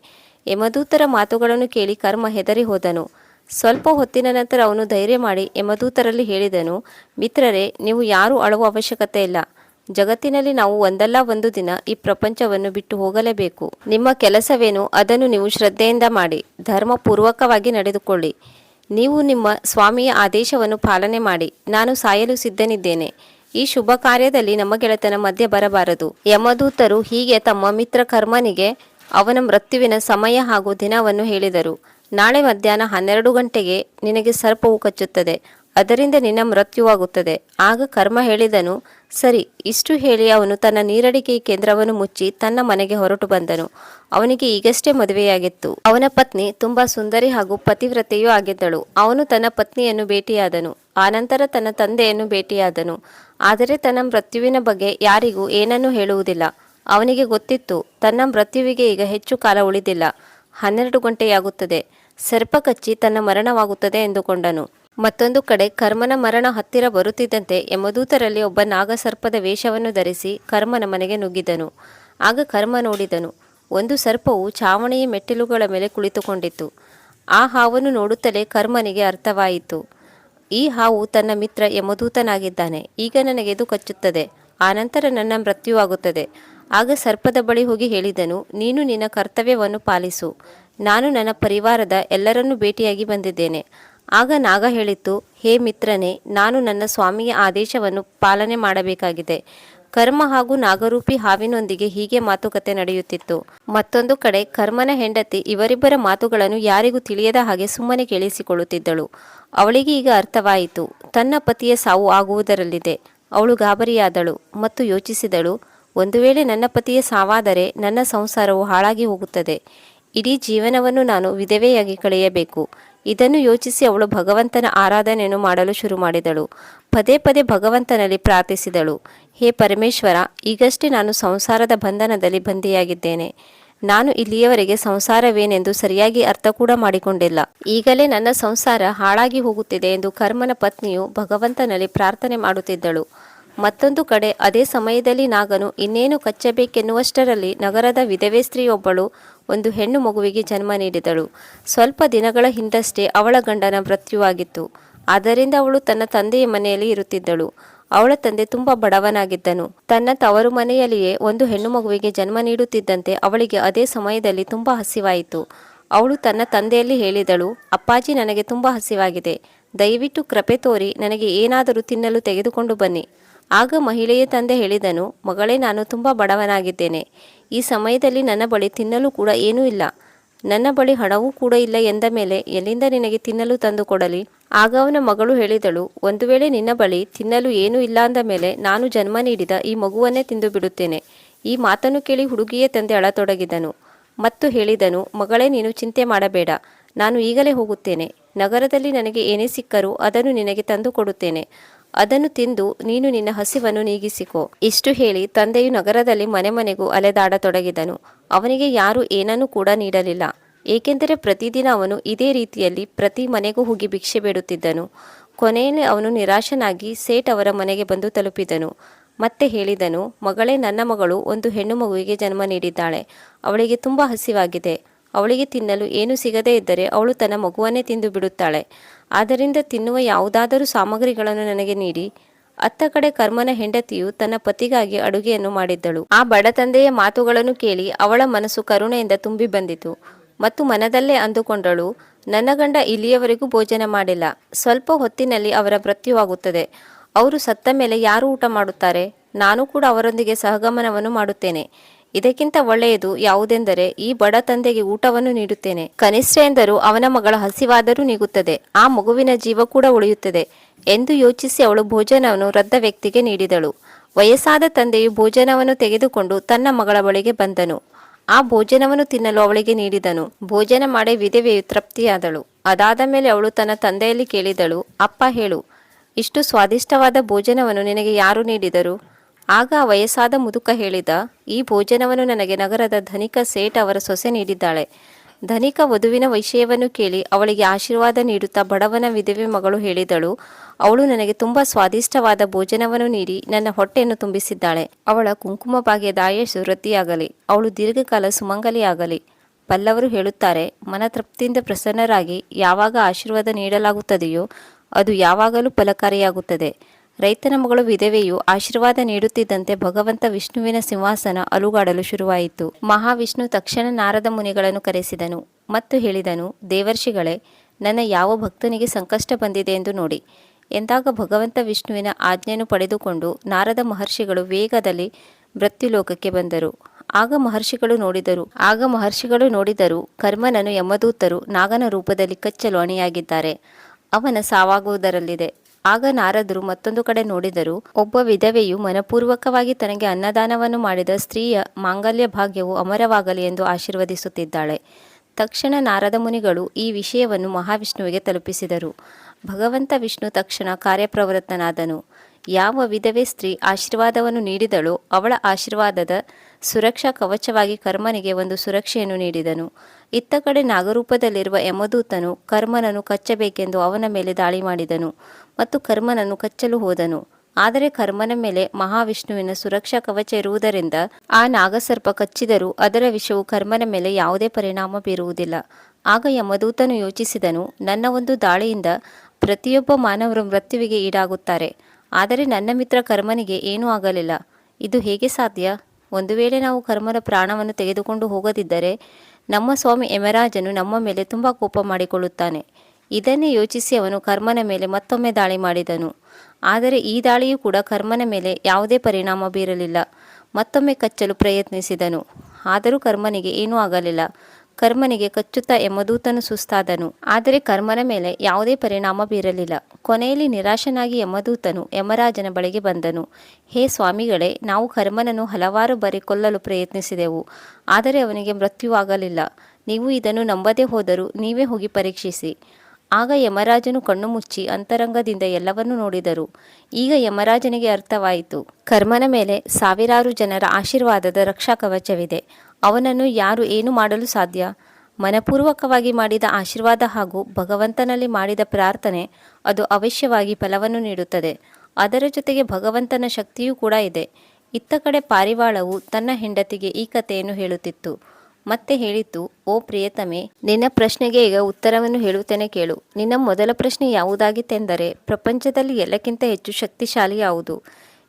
ಯಮದೂತರ ಮಾತುಗಳನ್ನು ಕೇಳಿ ಕರ್ಮ ಹೆದರಿ ಹೋದನು. ಸ್ವಲ್ಪ ಹೊತ್ತಿನ ನಂತರ ಅವನು ಧೈರ್ಯ ಮಾಡಿ ಯಮದೂತರಲ್ಲಿ ಹೇಳಿದನು, ಮಿತ್ರರೇ, ನೀವು ಯಾರೂ ಅಳುವ ಅವಶ್ಯಕತೆ ಇಲ್ಲ. ಜಗತ್ತಿನಲ್ಲಿ ನಾವು ಒಂದಲ್ಲ ಒಂದು ದಿನ ಈ ಪ್ರಪಂಚವನ್ನು ಬಿಟ್ಟು ಹೋಗಲೇಬೇಕು. ನಿಮ್ಮ ಕೆಲಸವೇನು ಅದನ್ನು ನೀವು ಶ್ರದ್ಧೆಯಿಂದ ಮಾಡಿ, ಧರ್ಮಪೂರ್ವಕವಾಗಿ ನಡೆದುಕೊಳ್ಳಿ. ನೀವು ನಿಮ್ಮ ಸ್ವಾಮಿಯ ಆದೇಶವನ್ನು ಪಾಲನೆ ಮಾಡಿ, ನಾನು ಸಾಯಲು ಸಿದ್ಧನಿದ್ದೇನೆ. ಈ ಶುಭ ಕಾರ್ಯದಲ್ಲಿ ನಮ್ಮ ಗೆಳೆತನ ಮಧ್ಯೆ ಬರಬಾರದು. ಯಮದೂತರು ಹೀಗೆ ತಮ್ಮ ಮಿತ್ರ ಕರ್ಮನಿಗೆ ಅವನ ಮೃತ್ಯುವಿನ ಸಮಯ ಹಾಗೂ ದಿನವನ್ನು ಹೇಳಿದರು. ನಾಳೆ ಮಧ್ಯಾಹ್ನ ಹನ್ನೆರಡು ಗಂಟೆಗೆ ನಿನಗೆ ಸರ್ಪವು ಕಚ್ಚುತ್ತದೆ. ಅದರಿಂದ ನಿನ್ನ ಮೃತ್ಯುವಾಗುತ್ತದೆ. ಆಗ ಕರ್ಮ ಹೇಳಿದನು, ಸರಿ, ಇಷ್ಟು ಹೇಳಿ ಅವನು ತನ್ನ ನೀರಡಿಕೆ ಕೇಂದ್ರವನ್ನು ಮುಚ್ಚಿ ತನ್ನ ಮನೆಗೆ ಹೊರಟು ಬಂದನು. ಅವನಿಗೆ ಈಗಷ್ಟೇ ಮದುವೆಯಾಗಿತ್ತು. ಅವನ ಪತ್ನಿ ತುಂಬಾ ಸುಂದರಿ ಹಾಗೂ ಪತಿವ್ರತೆಯೂ ಆಗಿದ್ದಳು. ಅವನು ತನ್ನ ಪತ್ನಿಯನ್ನು ಭೇಟಿಯಾದನು. ಆನಂತರ ತನ್ನ ತಂದೆಯನ್ನು ಭೇಟಿಯಾದನು. ಆದರೆ ತನ್ನ ಮೃತ್ಯುವಿನ ಬಗ್ಗೆ ಯಾರಿಗೂ ಏನನ್ನೂ ಹೇಳುವುದಿಲ್ಲ. ಅವನಿಗೆ ಗೊತ್ತಿತ್ತು, ತನ್ನ ಮೃತ್ಯುವಿಗೆ ಈಗ ಹೆಚ್ಚು ಕಾಲ ಉಳಿದಿಲ್ಲ. ಹನ್ನೆರಡು ಗಂಟೆಯಾಗುತ್ತದೆ. ಸರ್ಪ ಕಚ್ಚಿ ತನ್ನ ಮರಣವಾಗುತ್ತದೆ ಎಂದುಕೊಂಡನು. ಮತ್ತೊಂದು ಕಡೆ ಕರ್ಮನ ಮರಣ ಹತ್ತಿರ ಬರುತ್ತಿದ್ದಂತೆ ಯಮದೂತರಲ್ಲಿ ಒಬ್ಬ ನಾಗಸರ್ಪದ ವೇಷವನ್ನು ಧರಿಸಿ ಕರ್ಮನ ಮನೆಗೆ ನುಗ್ಗಿದನು. ಆಗ ಕರ್ಮ ನೋಡಿದನು. ಒಂದು ಸರ್ಪವು ಚಾವಣಿಯ ಮೆಟ್ಟಿಲುಗಳ ಮೇಲೆ ಕುಳಿತುಕೊಂಡಿತ್ತು. ಆ ಹಾವನ್ನು ನೋಡುತ್ತಲೇ ಕರ್ಮನಿಗೆ ಅರ್ಥವಾಯಿತು. ಈ ಹಾವು ತನ್ನ ಮಿತ್ರ ಯಮದೂತನಾಗಿದ್ದಾನೆ ಈಗ ನನಗೆ ಇದು ಕಚ್ಚುತ್ತದೆ. ಆನಂತರ ನನ್ನ ಮೃತ್ಯುವಾಗುತ್ತದೆ. ಆಗ ಸರ್ಪದ ಬಳಿ ಹೋಗಿ ಹೇಳಿದನು, ನೀನು ನಿನ್ನ ಕರ್ತವ್ಯವನ್ನು ಪಾಲಿಸು. ನಾನು ನನ್ನ ಪರಿವಾರದ ಎಲ್ಲರನ್ನೂ ಭೇಟಿಯಾಗಿ ಬಂದಿದ್ದೇನೆ. ಆಗ ನಾಗ ಹೇಳಿತು, ಹೇ ಮಿತ್ರನೇ, ನಾನು ನನ್ನ ಸ್ವಾಮಿಯ ಆದೇಶವನ್ನು ಪಾಲನೆ ಮಾಡಬೇಕಾಗಿದೆ. ಕರ್ಮ ಹಾಗೂ ನಾಗರೂಪಿ ಹಾವಿನೊಂದಿಗೆ ಹೀಗೆ ಮಾತುಕತೆ ನಡೆಯುತ್ತಿತ್ತು. ಮತ್ತೊಂದು ಕಡೆ ಕರ್ಮನ ಹೆಂಡತಿ ಇವರಿಬ್ಬರ ಮಾತುಗಳನ್ನು ಯಾರಿಗೂ ತಿಳಿಯದ ಹಾಗೆ ಸುಮ್ಮನೆ ಕೇಳಿಸಿಕೊಳ್ಳುತ್ತಿದ್ದಳು. ಅವಳಿಗೆ ಈಗ ಅರ್ಥವಾಯಿತು, ತನ್ನ ಪತಿಯ ಸಾವು ಆಗುವುದರಲ್ಲಿದೆ. ಅವಳು ಗಾಬರಿಯಾದಳು ಮತ್ತು ಯೋಚಿಸಿದಳು, ಒಂದು ವೇಳೆ ನನ್ನ ಪತಿಯ ಸಾವಾದರೆ ನನ್ನ ಸಂಸಾರವು ಹಾಳಾಗಿ ಹೋಗುತ್ತದೆ. ಇಡೀ ಜೀವನವನ್ನು ನಾನು ವಿಧವೆಯಾಗಿ ಕಳೆಯಬೇಕು. ಇದನ್ನು ಯೋಚಿಸಿ ಅವಳು ಭಗವಂತನ ಆರಾಧನೆಯನ್ನು ಮಾಡಲು ಶುರು ಮಾಡಿದಳು. ಪದೇ ಪದೇ ಭಗವಂತನಲ್ಲಿ ಪ್ರಾರ್ಥಿಸಿದಳು. ಹೇ ಪರಮೇಶ್ವರ, ಈಗಷ್ಟೇ ನಾನು ಸಂಸಾರದ ಬಂಧನದಲ್ಲಿ ಬಂದಿಯಾಗಿದ್ದೇನೆ ನಾನು ಇಲ್ಲಿಯವರೆಗೆ ಸಂಸಾರವೇನೆಂದು ಸರಿಯಾಗಿ ಅರ್ಥ ಕೂಡ ಮಾಡಿಕೊಂಡಿಲ್ಲ. ಈಗಲೇ ನನ್ನ ಸಂಸಾರ ಹಾಳಾಗಿ ಹೋಗುತ್ತಿದೆ ಎಂದು ಕರ್ಮನ ಪತ್ನಿಯು ಭಗವಂತನಲ್ಲಿ ಪ್ರಾರ್ಥನೆ ಮಾಡುತ್ತಿದ್ದಳು. ಮತ್ತೊಂದು ಕಡೆ, ಅದೇ ಸಮಯದಲ್ಲಿ ನಾಗನು ಇನ್ನೇನು ಕಚ್ಚಬೇಕೆನ್ನುವಷ್ಟರಲ್ಲಿ ನಗರದ ವಿಧವೆ ಸ್ತ್ರೀಯೊಬ್ಬಳು ಒಂದು ಹೆಣ್ಣು ಮಗುವಿಗೆ ಜನ್ಮ ನೀಡಿದಳು. ಸ್ವಲ್ಪ ದಿನಗಳ ಹಿಂದಷ್ಟೇ ಅವಳ ಗಂಡನ ಮೃತ್ಯುವಾಗಿತ್ತು. ಆದ್ದರಿಂದ ಅವಳು ತನ್ನ ತಂದೆಯ ಮನೆಯಲ್ಲಿ ಇರುತ್ತಿದ್ದಳು. ಅವಳ ತಂದೆ ತುಂಬಾ ಬಡವನಾಗಿದ್ದನು. ತನ್ನ ತವರು ಮನೆಯಲ್ಲಿಯೇ ಒಂದು ಹೆಣ್ಣು ಮಗುವಿಗೆ ಜನ್ಮ ನೀಡುತ್ತಿದ್ದಂತೆ ಅವಳಿಗೆ ಅದೇ ಸಮಯದಲ್ಲಿ ತುಂಬಾ ಹಸಿವಾಯಿತು. ಅವಳು ತನ್ನ ತಂದೆಯಲ್ಲಿ ಹೇಳಿದಳು, ಅಪ್ಪಾಜಿ, ನನಗೆ ತುಂಬಾ ಹಸಿವಾಗಿದೆ. ದಯವಿಟ್ಟು ಕೃಪೆ ತೋರಿ, ನನಗೆ ಏನಾದರೂ ತಿನ್ನಲು ತೆಗೆದುಕೊಂಡು ಬನ್ನಿ. ಆಗ ಮಹಿಳೆಯ ತಂದೆ ಹೇಳಿದನು, ಮಗಳೇ, ನಾನು ತುಂಬಾ ಬಡವನಾಗಿದ್ದೇನೆ. ಈ ಸಮಯದಲ್ಲಿ ನನ್ನ ಬಳಿ ತಿನ್ನಲು ಕೂಡ ಏನೂ ಇಲ್ಲ. ನನ್ನ ಬಳಿ ಹಣವೂ ಕೂಡ ಇಲ್ಲ ಎಂದ ಮೇಲೆ ಎಲ್ಲಿಂದ ನಿನಗೆ ತಿನ್ನಲು ತಂದು ಕೊಡಲಿ? ಆಗ ಅವನ ಮಗಳು ಹೇಳಿದಳು, ಒಂದು ವೇಳೆ ನಿನ್ನ ಬಳಿ ತಿನ್ನಲು ಏನೂ ಇಲ್ಲ ಅಂದ ಮೇಲೆ ನಾನು ಜನ್ಮ ನೀಡಿದ ಈ ಮಗುವನ್ನೇ ತಿಂದು ಬಿಡುತ್ತೇನೆ. ಈ ಮಾತನ್ನು ಕೇಳಿ ಹುಡುಗಿಯೇ ತಂದೆ ಅಳತೊಡಗಿದನು. ಮತ್ತು ಹೇಳಿದನು, ಮಗಳೇ, ನೀನು ಚಿಂತೆ ಮಾಡಬೇಡ. ನಾನು ಈಗಲೇ ಹೋಗುತ್ತೇನೆ. ನಗರದಲ್ಲಿ ನನಗೆ ಏನೇ ಸಿಕ್ಕರೂ ಅದನ್ನು ನಿನಗೆ ತಂದು ಕೊಡುತ್ತೇನೆ. ಅದನ್ನು ತಿಂದು ನೀನು ನಿನ್ನ ಹಸಿವನ್ನು ನೀಗಿಸಿಕೊ. ಇಷ್ಟು ಹೇಳಿ ತಂದೆಯು ನಗರದಲ್ಲಿ ಮನೆ ಮನೆಗೂ ಅಲೆದಾಡತೊಡಗಿದನು. ಅವನಿಗೆ ಯಾರೂ ಏನನ್ನೂ ಕೂಡ ನೀಡಲಿಲ್ಲ. ಏಕೆಂದರೆ ಪ್ರತಿದಿನ ಅವನು ಇದೇ ರೀತಿಯಲ್ಲಿ ಪ್ರತಿ ಮನೆಗೂ ಹೋಗಿ ಭಿಕ್ಷೆ ಬೇಡುತ್ತಿದ್ದನು. ಕೊನೆಯಲ್ಲಿ ಅವನು ನಿರಾಶನಾಗಿ ಸೇಠ್ ಅವರ ಮನೆಗೆ ಬಂದು ತಲುಪಿದನು. ಮತ್ತೆ ಹೇಳಿದನು, ಮಗಳೇ, ನನ್ನ ಮಗಳು ಒಂದು ಹೆಣ್ಣು ಮಗುವಿಗೆ ಜನ್ಮ ನೀಡಿದ್ದಾಳೆ. ಅವಳಿಗೆ ತುಂಬ ಹಸಿವಾಗಿದೆ. ಅವಳಿಗೆ ತಿನ್ನಲು ಏನು ಸಿಗದೇ ಇದ್ದರೆ ಅವಳು ತನ್ನ ಮಗುವನ್ನೇ ತಿಂದು ಬಿಡುತ್ತಾಳೆ. ಆದ್ದರಿಂದ ತಿನ್ನುವ ಯಾವುದಾದರೂ ಸಾಮಗ್ರಿಗಳನ್ನು ನನಗೆ ನೀಡಿ. ಅತ್ತ ಕಡೆ ಕರ್ಮನ ಹೆಂಡತಿಯು ತನ್ನ ಪತಿಗಾಗಿ ಅಡುಗೆಯನ್ನು ಮಾಡಿದ್ದಳು. ಆ ಬಡ ತಂದೆಯ ಮಾತುಗಳನ್ನು ಕೇಳಿ ಅವಳ ಮನಸ್ಸು ಕರುಣೆಯಿಂದ ತುಂಬಿ ಬಂದಿತು. ಮತ್ತು ಮನದಲ್ಲೇ ಅಂದುಕೊಂಡಳು, ನನ್ನ ಗಂಡ ಇಲ್ಲಿಯವರೆಗೂ ಭೋಜನ ಮಾಡಿಲ್ಲ. ಸ್ವಲ್ಪ ಹೊತ್ತಿನಲ್ಲಿ ಅವರ ಮೃತ್ಯುವಾಗುತ್ತದೆ. ಅವರು ಸತ್ತ ಮೇಲೆ ಯಾರು ಊಟ ಮಾಡುತ್ತಾರೆ? ನಾನು ಕೂಡ ಅವರೊಂದಿಗೆ ಸಹಗಮನವನ್ನು ಮಾಡುತ್ತೇನೆ. ಇದಕ್ಕಿಂತ ಒಳ್ಳೆಯದು ಯಾವುದೆಂದರೆ ಈ ಬಡ ತಂದೆಗೆ ಊಟವನ್ನು ನೀಡುತ್ತೇನೆ. ಕನಿಷ್ಠ ಎಂದರೂ ಅವನ ಮಗಳ ಹಸಿವಾದರೂ ನೀಗುತ್ತದೆ. ಆ ಮಗುವಿನ ಜೀವ ಕೂಡ ಉಳಿಯುತ್ತದೆ ಎಂದು ಯೋಚಿಸಿ ಅವಳು ಭೋಜನವನ್ನು ರದ್ದ ವ್ಯಕ್ತಿಗೆ ನೀಡಿದಳು. ವಯಸ್ಸಾದ ತಂದೆಯು ಭೋಜನವನ್ನು ತೆಗೆದುಕೊಂಡು ತನ್ನ ಮಗಳ ಬಳಿಗೆ ಬಂದನು. ಆ ಭೋಜನವನ್ನು ತಿನ್ನಲು ಅವಳಿಗೆ ನೀಡಿದನು. ಭೋಜನ ಮಾಡಿ ವಿಧವೆಯು ತೃಪ್ತಿಯಾದಳು. ಅದಾದ ಮೇಲೆ ಅವಳು ತನ್ನ ತಂದೆಯಲ್ಲಿ ಕೇಳಿದಳು, ಅಪ್ಪ, ಹೇಳು. ಇಷ್ಟು ಸ್ವಾದಿಷ್ಟವಾದ ಭೋಜನವನ್ನು ನಿನಗೆ ಯಾರು ನೀಡಿದರು? ಆಗ ವಯಸ್ಸಾದ ಮುದುಕ ಹೇಳಿದ, ಈ ಭೋಜನವನ್ನು ನನಗೆ ನಗರದ ಧನಿಕ ಸೇಠ್ ಅವರ ಸೊಸೆ ನೀಡಿದ್ದಾಳೆ. ಧನಿಕ ವಧುವಿನ ವಿಷಯವನ್ನು ಕೇಳಿ ಅವಳಿಗೆ ಆಶೀರ್ವಾದ ನೀಡುತ್ತಾ ಬಡವನ ವಿಧವೆ ಮಗಳು ಹೇಳಿದಳು, ಅವಳು ನನಗೆ ತುಂಬ ಸ್ವಾದಿಷ್ಟವಾದ ಭೋಜನವನ್ನು ನೀಡಿ ನನ್ನ ಹೊಟ್ಟೆಯನ್ನು ತುಂಬಿಸಿದ್ದಾಳೆ. ಅವಳ ಕುಂಕುಮ ಭಾಗ್ಯದ ಆಯಸ್ಸು ವೃದ್ಧಿಯಾಗಲಿ, ಅವಳು ದೀರ್ಘಕಾಲ ಸುಮಂಗಲಿಯಾಗಲಿ ಪಲ್ಲವರು ಹೇಳುತ್ತಾರೆ, ಮನತೃಪ್ತಿಯಿಂದ ಪ್ರಸನ್ನರಾಗಿ ಯಾವಾಗ ಆಶೀರ್ವಾದ ನೀಡಲಾಗುತ್ತದೆಯೋ ಅದು ಯಾವಾಗಲೂ ಫಲಕಾರಿಯಾಗುತ್ತದೆ. ರೈತನ ಮಗಳು ವಿಧವೆಯು ಆಶೀರ್ವಾದ ನೀಡುತ್ತಿದ್ದಂತೆ ಭಗವಂತ ವಿಷ್ಣುವಿನ ಸಿಂಹಾಸನ ಅಲುಗಾಡಲು ಶುರುವಾಯಿತು. ಮಹಾವಿಷ್ಣು ತಕ್ಷಣ ನಾರದ ಮುನಿಗಳನ್ನು ಕರೆಸಿದನು ಮತ್ತು ಹೇಳಿದನು, ದೇವರ್ಷಿಗಳೇ, ನನ್ನ ಯಾವ ಭಕ್ತನಿಗೆ ಸಂಕಷ್ಟ ಬಂದಿದೆ ಎಂದು ನೋಡಿ ಎಂದಾಗ ಭಗವಂತ ವಿಷ್ಣುವಿನ ಆಜ್ಞೆಯನ್ನು ಪಡೆದುಕೊಂಡು ನಾರದ ಮಹರ್ಷಿಗಳು ವೇಗದಲ್ಲಿ ಮೃತ್ಯುಲೋಕಕ್ಕೆ ಬಂದರು. ಆಗ ಮಹರ್ಷಿಗಳು ನೋಡಿದರು, ಆಗ ಮಹರ್ಷಿಗಳು ನೋಡಿದರು ಕರ್ಮನನು ಯಮದೂತರು ನಾಗನ ರೂಪದಲ್ಲಿ ಕಚ್ಚಲು ಅಣಿಯಾಗಿದ್ದಾರೆ ಅವನ ಸಾವಾಗುವುದರಲ್ಲಿದೆ. ಆಗ ನಾರದರು ಮತ್ತೊಂದು ಕಡೆ ನೋಡಿದರು, ಒಬ್ಬ ವಿಧವೆಯು ಮನಪೂರ್ವಕವಾಗಿ ತನಗೆ ಅನ್ನದಾನವನ್ನು ಮಾಡಿದ ಸ್ತ್ರೀಯ ಮಾಂಗಲ್ಯ ಭಾಗ್ಯವು ಅಮರವಾಗಲಿ ಎಂದು ಆಶೀರ್ವದಿಸುತ್ತಿದ್ದಾಳೆ. ತಕ್ಷಣ ನಾರದ ಮುನಿಗಳು ಈ ವಿಷಯವನ್ನು ಮಹಾವಿಷ್ಣುವಿಗೆ ತಲುಪಿಸಿದರು. ಭಗವಂತ ವಿಷ್ಣು ತಕ್ಷಣ ಕಾರ್ಯಪ್ರವೃತ್ತನಾದನು. ಯಾವ ವಿಧವೆ ಸ್ತ್ರೀ ಆಶೀರ್ವಾದವನ್ನು ನೀಡಿದಳೋ ಅವಳ ಆಶೀರ್ವಾದದ ಸುರಕ್ಷಾ ಕವಚವಾಗಿ ಕರ್ಮನಿಗೆ ಒಂದು ಸುರಕ್ಷೆಯನ್ನು ನೀಡಿದನು. ಇತ್ತ ಕಡೆ ನಾಗರೂಪದಲ್ಲಿರುವ ಯಮದೂತನು ಕರ್ಮನನ್ನು ಕಚ್ಚಬೇಕೆಂದು ಅವನ ಮೇಲೆ ದಾಳಿ ಮಾಡಿದನು ಮತ್ತು ಕರ್ಮನನ್ನು ಕಚ್ಚಲು ಹೋದನು. ಆದರೆ ಕರ್ಮನ ಮೇಲೆ ಮಹಾವಿಷ್ಣುವಿನ ಸುರಕ್ಷಾ ಕವಚ ಇರುವುದರಿಂದ ಆ ನಾಗಸರ್ಪ ಕಚ್ಚಿದರೂ ಅದರ ವಿಷವು ಕರ್ಮನ ಮೇಲೆ ಯಾವುದೇ ಪರಿಣಾಮ ಬೀರುವುದಿಲ್ಲ. ಆಗ ಯಮದೂತನು ಯೋಚಿಸಿದನು, ನನ್ನ ಒಂದು ದಾಳಿಯಿಂದ ಪ್ರತಿಯೊಬ್ಬ ಮಾನವರು ಮೃತ್ಯುವಿಗೆ ಈಡಾಗುತ್ತಾರೆ. ಆದರೆ ನನ್ನ ಮಿತ್ರ ಕರ್ಮನಿಗೆ ಏನೂ ಆಗಲಿಲ್ಲ. ಇದು ಹೇಗೆ ಸಾಧ್ಯ? ಒಂದು ವೇಳೆ ನಾವು ಕರ್ಮರ ಪ್ರಾಣವನ್ನು ತೆಗೆದುಕೊಂಡು ಹೋಗದಿದ್ದರೆ ನಮ್ಮ ಸ್ವಾಮಿ ಯಮರಾಜನು ನಮ್ಮ ಮೇಲೆ ತುಂಬ ಕೋಪ ಮಾಡಿಕೊಳ್ಳುತ್ತಾನೆ. ಇದನ್ನೇ ಯೋಚಿಸಿ ಅವನು ಕರ್ಮನ ಮೇಲೆ ಮತ್ತೊಮ್ಮೆ ದಾಳಿ ಮಾಡಿದನು. ಆದರೆ ಈ ದಾಳಿಯೂ ಕೂಡ ಕರ್ಮನ ಮೇಲೆ ಯಾವುದೇ ಪರಿಣಾಮ ಬೀರಲಿಲ್ಲ. ಮತ್ತೊಮ್ಮೆ ಕಚ್ಚಲು ಪ್ರಯತ್ನಿಸಿದನು. ಆದರೂ ಕರ್ಮನಿಗೆ ಏನೂ ಆಗಲಿಲ್ಲ. ಕರ್ಮನಿಗೆ ಕಚ್ಚುತ್ತಾ ಯಮದೂತನು ಸುಸ್ತಾದನು. ಆದರೆ ಕರ್ಮನ ಮೇಲೆ ಯಾವುದೇ ಪರಿಣಾಮ ಬೀರಲಿಲ್ಲ. ಕೊನೆಯಲ್ಲಿ ನಿರಾಶನಾಗಿ ಯಮದೂತನು ಯಮರಾಜನ ಬಳಿಗೆ ಬಂದನು. ಹೇ ಸ್ವಾಮಿಗಳೇ, ನಾವು ಕರ್ಮನನ್ನು ಹಲವಾರು ಬಾರಿ ಕೊಲ್ಲಲು ಪ್ರಯತ್ನಿಸಿದೆವು. ಆದರೆ ಅವನಿಗೆ ಮೃತ್ಯುವಾಗಲಿಲ್ಲ. ನೀವು ಇದನ್ನು ನಂಬದೇ ಹೋದರೂ ನೀವೇ ಹೋಗಿ ಪರೀಕ್ಷಿಸಿ. ಆಗ ಯಮರಾಜನು ಕಣ್ಣು ಮುಚ್ಚಿ ಅಂತರಂಗದಿಂದ ಎಲ್ಲವನ್ನೂ ನೋಡಿದರು. ಈಗ ಯಮರಾಜನಿಗೆ ಅರ್ಥವಾಯಿತು. ಕರ್ಮನ ಮೇಲೆ ಸಾವಿರಾರು ಜನರ ಆಶೀರ್ವಾದದ ರಕ್ಷಾ ಕವಚವಿದೆ ಅವನನ್ನು ಯಾರು ಏನು ಮಾಡಲು ಸಾಧ್ಯ? ಮನಪೂರ್ವಕವಾಗಿ ಮಾಡಿದ ಆಶೀರ್ವಾದ ಹಾಗೂ ಭಗವಂತನಲ್ಲಿ ಮಾಡಿದ ಪ್ರಾರ್ಥನೆ ಅದು ಅವಶ್ಯವಾಗಿ ಫಲವನ್ನು ನೀಡುತ್ತದೆ. ಅದರ ಜೊತೆಗೆ ಭಗವಂತನ ಶಕ್ತಿಯೂ ಕೂಡ ಇದೆ. ಇತ್ತ ಕಡೆ ಪಾರಿವಾಳವು ತನ್ನ ಹೆಂಡತಿಗೆ ಈ ಕಥೆಯನ್ನು ಹೇಳುತ್ತಿತ್ತು. ಮತ್ತೆ ಹೇಳಿತು, ಓ ಪ್ರಿಯತಮೆ, ನಿನ್ನ ಪ್ರಶ್ನೆಗೆ ಈಗ ಉತ್ತರವನ್ನು ಹೇಳುತ್ತೇನೆ ಕೇಳು. ನಿನ್ನ ಮೊದಲ ಪ್ರಶ್ನೆ ಯಾವುದಾಗಿತ್ತೆಂದರೆ, ಪ್ರಪಂಚದಲ್ಲಿ ಎಲ್ಲಕ್ಕಿಂತ ಹೆಚ್ಚು ಶಕ್ತಿಶಾಲಿ ಯಾವುದು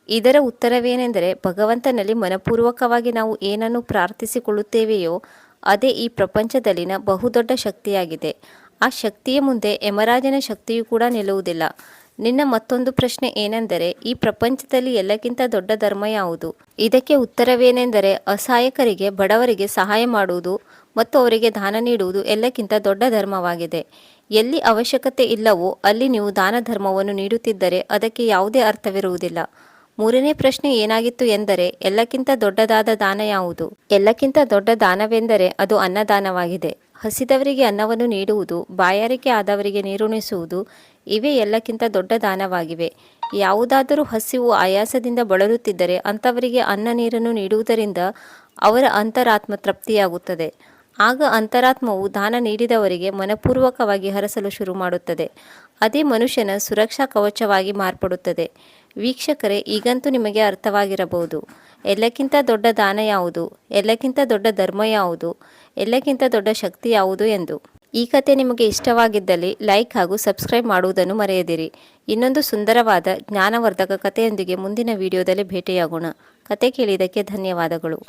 ಇದರ ಉತ್ತರವೇನೆಂದರೆ ಭಗವಂತನಲ್ಲಿ ಮನಪೂರ್ವಕವಾಗಿ ನಾವು ಏನನ್ನು ಪ್ರಾರ್ಥಿಸಿಕೊಳ್ಳುತ್ತೇವೆಯೋ ಅದೇ ಈ ಪ್ರಪಂಚದಲ್ಲಿನ ಬಹುದೊಡ್ಡ ಶಕ್ತಿಯಾಗಿದೆ. ಆ ಶಕ್ತಿಯ ಮುಂದೆ ಯಮರಾಜನ ಶಕ್ತಿಯೂ ಕೂಡ ನಿಲ್ಲುವುದಿಲ್ಲ. ನಿನ್ನ ಮತ್ತೊಂದು ಪ್ರಶ್ನೆ ಏನೆಂದರೆ, ಈ ಪ್ರಪಂಚದಲ್ಲಿ ಎಲ್ಲಕ್ಕಿಂತ ದೊಡ್ಡ ಧರ್ಮ ಯಾವುದು? ಇದಕ್ಕೆ ಉತ್ತರವೇನೆಂದರೆ, ಅಸಹಾಯಕರಿಗೆ, ಬಡವರಿಗೆ ಸಹಾಯ ಮಾಡುವುದು ಮತ್ತು ಅವರಿಗೆ ದಾನ ನೀಡುವುದು ಎಲ್ಲಕ್ಕಿಂತ ದೊಡ್ಡ ಧರ್ಮವಾಗಿದೆ. ಎಲ್ಲಿ ಅವಶ್ಯಕತೆ ಇಲ್ಲವೋ ಅಲ್ಲಿ ನೀವು ದಾನ ಧರ್ಮವನ್ನು ನೀಡುತ್ತಿದ್ದರೆ ಅದಕ್ಕೆ ಯಾವುದೇ ಅರ್ಥವಿರುವುದಿಲ್ಲ. ಮೂರನೇ ಪ್ರಶ್ನೆ ಏನಾಗಿತ್ತು ಎಂದರೆ, ಎಲ್ಲಕ್ಕಿಂತ ದೊಡ್ಡದಾದ ದಾನ ಯಾವುದು? ಎಲ್ಲಕ್ಕಿಂತ ದೊಡ್ಡ ದಾನವೆಂದರೆ ಅದು ಅನ್ನದಾನವಾಗಿದೆ. ಹಸಿದವರಿಗೆ ಅನ್ನವನ್ನು ನೀಡುವುದು, ಬಾಯಾರಿಕೆ ಆದವರಿಗೆ ನೀರುಣಿಸುವುದು, ಇವೇ ಎಲ್ಲಕ್ಕಿಂತ ದೊಡ್ಡ ದಾನವಾಗಿವೆ. ಯಾವುದಾದರೂ ಹಸಿವು ಆಯಾಸದಿಂದ ಬಳಲುತ್ತಿದ್ದರೆ ಅಂಥವರಿಗೆ ಅನ್ನ ನೀರನ್ನು ನೀಡುವುದರಿಂದ ಅವರ ಅಂತರಾತ್ಮ ತೃಪ್ತಿಯಾಗುತ್ತದೆ. ಆಗ ಅಂತರಾತ್ಮವು ದಾನ ನೀಡಿದವರಿಗೆ ಮನಪೂರ್ವಕವಾಗಿ ಹರಸಲು ಶುರು ಮಾಡುತ್ತದೆ ಅದೇ ಮನುಷ್ಯನ ಸುರಕ್ಷಾ ಕವಚವಾಗಿ ಮಾರ್ಪಡುತ್ತದೆ. ವೀಕ್ಷಕರೇ, ಈಗಂತೂ ನಿಮಗೆ ಅರ್ಥವಾಗಿರಬಹುದು. ಎಲ್ಲಕ್ಕಿಂತ ದೊಡ್ಡ ದಾನ ಯಾವುದು? ಎಲ್ಲಕ್ಕಿಂತ ದೊಡ್ಡ ಧರ್ಮ ಯಾವುದು? ಎಲ್ಲಕ್ಕಿಂತ ದೊಡ್ಡ ಶಕ್ತಿ ಯಾವುದು ಎಂದು. ಈ ಕತೆ ನಿಮಗೆ ಇಷ್ಟವಾಗಿದ್ದಲ್ಲಿ ಲೈಕ್ ಹಾಗೂ ಸಬ್ಸ್ಕ್ರೈಬ್ ಮಾಡುವುದನ್ನು ಮರೆಯದಿರಿ. ಇನ್ನೊಂದು ಸುಂದರವಾದ ಜ್ಞಾನವರ್ಧಕ ಕಥೆಯೊಂದಿಗೆ ಮುಂದಿನ ವಿಡಿಯೋದಲ್ಲಿ ಭೇಟಿಯಾಗೋಣ. ಕತೆ ಕೇಳಿದ್ದಕ್ಕೆ ಧನ್ಯವಾದಗಳು.